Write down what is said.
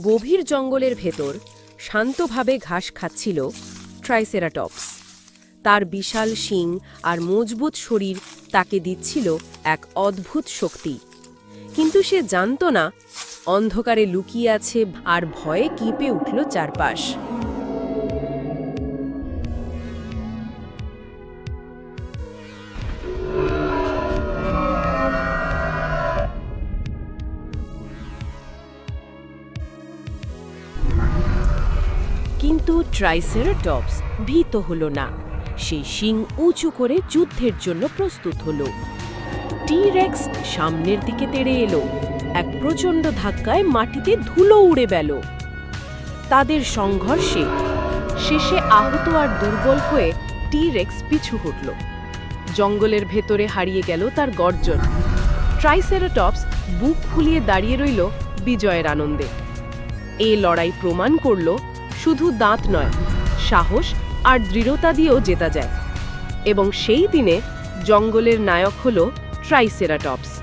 গভীর জঙ্গলের ভেতর শান্তভাবে ঘাস খাচ্ছিল ট্রাইসেরাটপস। তার বিশাল শিং আর মজবুত শরীর তাকে দিচ্ছিল এক অদ্ভুত শক্তি। কিন্তু সে জানত না, অন্ধকারে লুকিয়ে আছে আর ভয়ে কিঁপে উঠল চারপাশ। কিন্তু ট্রাইসেরাটপস ভীত হল না। সে শিং উঁচু করে যুদ্ধের জন্য প্রস্তুত হল। টিরেক্স সামনের দিকে তেড়ে এলো। এক প্রচণ্ড ধাক্কায় মাটিতে ধুলো উড়ে গেল। তাদের সংঘর্ষে শেষে আহত আর দুর্বল হয়ে টিরেক্স পিছু হটল। জঙ্গলের ভেতরে হারিয়ে গেল তার গর্জন। ট্রাইসেরাটপস বুক ফুলিয়ে দাঁড়িয়ে রইল বিজয়ের আনন্দে। এ লড়াই প্রমাণ করল শুধু দাঁত নয়, সাহস আর দৃঢ়তা দিয়েও জেতা যায়। এবং সেই দিনে জঙ্গলের নায়ক হল ট্রাইসেরাটপস।